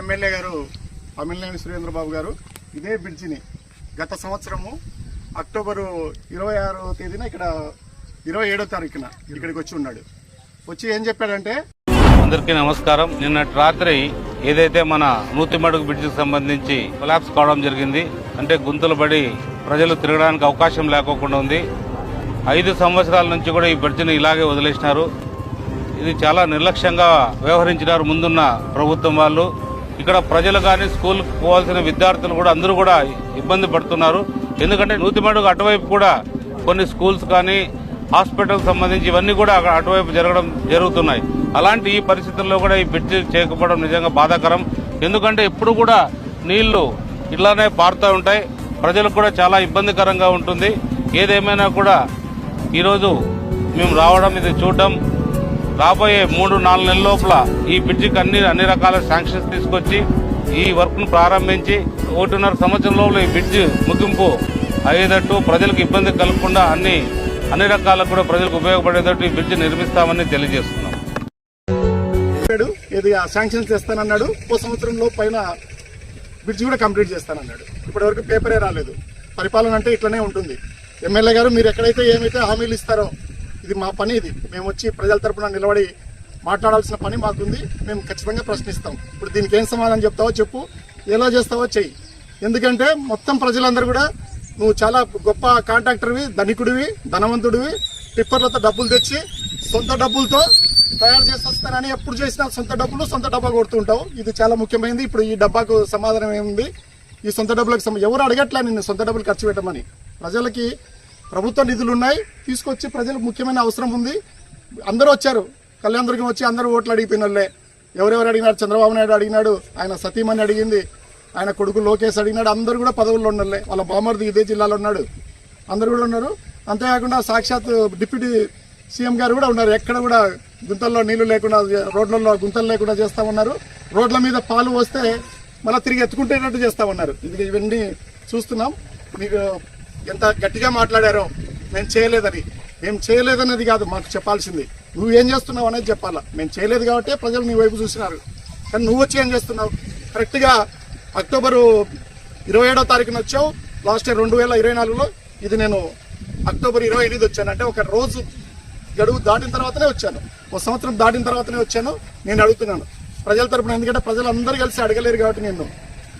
MLA గారు అమిలినేని సురేంద్రబాబు గారు ఇదే బ్రిడ్జిని గత సంవత్సరము అక్టోబరు ఇరవై ఆరో తేదీన ఇక్కడ ఇరవై ఏడో తారీఖున ఇక్కడికి వచ్చి ఉన్నాడు. వచ్చి ఏం చెప్పాడంటే అందరికీ నమస్కారం. నిన్నటి రాత్రి ఏదైతే మన నూతిమడుగు బ్రిడ్జికి సంబంధించి కొలాప్స్ కావడం జరిగింది అంటే గుంతలు పడి ప్రజలు తిరగడానికి అవకాశం లేకోకుండా ఉంది. ఐదు సంవత్సరాల నుంచి కూడా ఈ బ్రిడ్జిని ఇలాగే వదిలేసినారు. ఇది చాలా నిర్లక్ష్యంగా వ్యవహరించినారు ముందున్న ప్రభుత్వం వాళ్ళు. ఇక్కడ ప్రజలు కానీ స్కూల్కి పోవాల్సిన విద్యార్థులు కూడా అందరూ కూడా ఇబ్బంది పడుతున్నారు. ఎందుకంటే నూతిమడుగు అటువైపు కూడా కొన్ని స్కూల్స్ కానీ హాస్పిటల్ సంబంధించి ఇవన్నీ కూడా అక్కడ అటువైపు జరగడం జరుగుతున్నాయి. అలాంటి ఈ పరిస్థితుల్లో కూడా ఈ బ్రిడ్జ్ చేయకపోవడం నిజంగా బాధాకరం. ఎందుకంటే ఎప్పుడు కూడా నీళ్ళు ఇట్లానే పారుతూ ఉంటాయి. ప్రజలకు కూడా చాలా ఇబ్బందికరంగా ఉంటుంది. ఏదేమైనా కూడా ఈరోజు మేము రావడం ఇది చూడడం రాబోయే మూడు నాలుగు నెలల లోపల ఈ బ్రిడ్జికి అన్ని అన్ని రకాల శాంక్షన్స్ తీసుకొచ్చి ఈ వర్క్ను ప్రారంభించి ఒకటిన్నర సంవత్సరం లోపల ఈ బ్రిడ్జ్ ముగింపు అయ్యేటట్టు ప్రజలకు ఇబ్బంది కలగకుండా అన్ని అన్ని రకాలకు కూడా ప్రజలకు ఉపయోగపడేటట్టు ఈ బ్రిడ్జ్ నిర్మిస్తామని తెలియజేస్తున్నాం. చెప్పాడు శాంక్షన్స్ చేస్తానన్నాడు ఓ సంవత్సరంలో పైన బ్రిడ్జ్ కూడా కంప్లీట్ చేస్తానన్నాడు. ఇప్పటివరకు పేపరే రాలేదు. పరిపాలన అంటే ఇట్లనే ఉంటుంది. ఎమ్మెల్యే గారు మీరు ఎక్కడైతే ఏమైతే హామీలు ఇస్తారో ఇది మా పని ఇది. మేము వచ్చి ప్రజల తరపున నిలబడి మాట్లాడాల్సిన పని మాకుంది. మేము ఖచ్చితంగా ప్రశ్నిస్తాం. ఇప్పుడు దీనికి ఏం సమాధానం చెప్తావో చెప్పు. ఎలా చేస్తావో చెయ్యి. ఎందుకంటే మొత్తం ప్రజలందరూ కూడా నువ్వు చాలా గొప్ప కాంట్రాక్టర్వి ధనికుడివి ధనవంతుడివి. టిప్పర్లతో డబ్బులు తెచ్చి సొంత డబ్బులతో తయారు చేసి వస్తానని ఎప్పుడు చేసినా సొంత డబ్బులు సొంత డబ్బా కొడుతుంటావు ఇది చాలా ముఖ్యమైనది ఇప్పుడు ఈ డబ్బాకు సమాధానం ఏముంది? ఈ సొంత డబ్బులకు సమ- ఎవరు అడగట్లే నిన్ను సొంత డబ్బులు ఖర్చు పెట్టమని? ప్రజలకి ప్రభుత్వ నిధులు ఉన్నాయి తీసుకొచ్చి ప్రజలకు ముఖ్యమైన అవసరం ఉంది. అందరూ వచ్చారు. కళ్యాణదుర్గం వచ్చి అందరూ ఓట్లు అడిగిపోయిన వాళ్ళే ఎవరెవరు అడిగినారు? చంద్రబాబు నాయుడు అడిగినాడు ఆయన సతీమణి అడిగింది ఆయన కొడుకు లోకేష్ అడిగినాడు అందరూ కూడా పదవుల్లో ఉన్నోళ్ళే. వాళ్ళ బామర్ది ఇదే జిల్లాలో ఉన్నాడు. అందరూ కూడా ఉన్నారు. అంతేకాకుండా సాక్షాత్ డిప్యూటీ సీఎం గారు కూడా ఉన్నారు. ఎక్కడ కూడా గుంతల్లో నీళ్ళు లేకుండా రోడ్లలో గుంతలు లేకుండా చేస్తా ఉన్నారు. రోడ్ల మీద పాలు వస్తే మళ్ళీ తిరిగి ఎత్తుకుంటేటట్టు చేస్తా ఉన్నారు. ఇది ఇవన్నీ చూస్తున్నాం. మీకు ఎంత గట్టిగా మాట్లాడారో మేము చేయలేదని. మేము చేయలేదనేది కాదు మాకు చెప్పాల్సింది. నువ్వు ఏం చేస్తున్నావు అనేది చెప్పాలా? మేము చేయలేదు కాబట్టి ప్రజలు నీ వైపు చూసినారు. కానీ నువ్వు వచ్చి ఏం చేస్తున్నావు? కరెక్ట్గా అక్టోబరు ఇరవై ఏడో తారీఖున వచ్చావు. లాస్ట్ ఇయర్ రెండు వేల ఇరవై నాలుగులో ఇది నేను అక్టోబర్ ఇరవై ఎనిమిది వచ్చాను. అంటే ఒక రోజు గడువు దాటిన తర్వాతనే వచ్చాను. ఒక సంవత్సరం దాటిన తర్వాతనే వచ్చాను. నేను అడుగుతున్నాను. ప్రజల తరపున ఎందుకంటే ప్రజలందరూ కలిసి అడగలేరు కాబట్టి నేను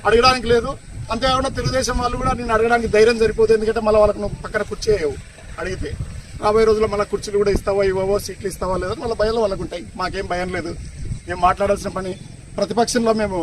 అడగడానికి లేదు. అంతేకాకుండా తెలుగుదేశం వాళ్ళు కూడా నేను అడగడానికి ధైర్యం సరిపోదు ఎందుకంటే మళ్ళీ వాళ్ళకు నువ్వు పక్కన కుర్చీ వేయవు అడిగితే. రాబోయే రోజుల్లో మళ్ళీ కుర్చీలు కూడా ఇస్తావా ఇవ్వవో సీట్లు ఇస్తావా లేదో మళ్ళీ భయాలు వాళ్ళకు ఉంటాయి. మాకేం భయం లేదు. మేము మాట్లాడాల్సిన పని ప్రతిపక్షంలో మేము